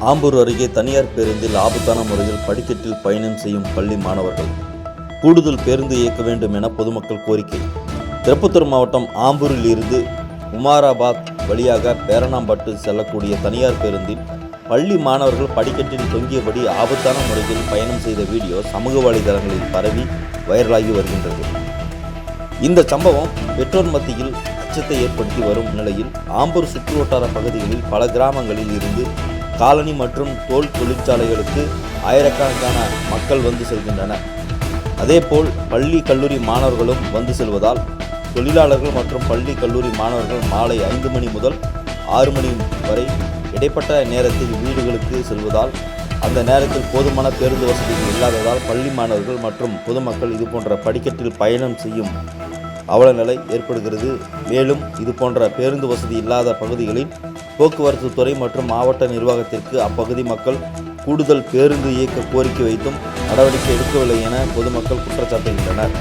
ஆம்பூர் அருகே தனியார் பேருந்தில் ஆபத்தான முறையில் படிக்கட்டில் பயணம் செய்யும் பள்ளி மாணவர்கள் கூடுதல் பேருந்து இயக்க வேண்டும் என பொதுமக்கள் கோரிக்கை. திருப்பத்தூர் மாவட்டம் ஆம்பூரில் இருந்து உமாராபாத் வழியாக பேரணாம்பட்டு செல்லக்கூடிய தனியார் பேருந்தில் பள்ளி மாணவர்கள் படிக்கட்டில் தொங்கியபடி ஆபத்தான முறையில் பயணம் செய்த வீடியோ சமூக வலைதளங்களில் பரவி வைரலாகி வருகின்றது. இந்த சம்பவம் பெற்றோர் மத்தியில் அச்சத்தை ஏற்படுத்தி வரும் நிலையில் ஆம்பூர் சுற்றுவட்டார பகுதிகளில் பல கிராமங்களில் இருந்து காலனி மற்றும் தோல் தொழிற்சாலைகளுக்கு ஆயிரக்கணக்கான மக்கள் வந்து செல்கின்றனர். அதேபோல் பள்ளி கல்லூரி மாணவர்களும் வந்து செல்வதால் தொழிலாளர்கள் மற்றும் பள்ளி கல்லூரி மாணவர்கள் மாலை ஐந்து மணி முதல் ஆறு மணி வரை இடைப்பட்ட நேரத்தில் வீடுகளுக்கு செல்வதால் அந்த நேரத்தில் போதுமான பேருந்து வசதிகள் இல்லாததால் பள்ளி மாணவர்கள் மற்றும் பொதுமக்கள் இதுபோன்ற படிக்கட்டில் பயணம் செய்யும் அவல நிலை ஏற்படுகிறது. மேலும் இது போன்ற பேருந்து வசதி இல்லாத பகுதிகளில் போக்குவரத்து துறை மற்றும் மாவட்ட நிர்வாகத்திற்கு அப்பகுதி மக்கள் கூடுதல் பேருந்து இயக்க கோரிக்கை வைத்தும் நடவடிக்கை எடுக்கவில்லை என பொதுமக்கள் குற்றச்சாட்டுகின்றனர்.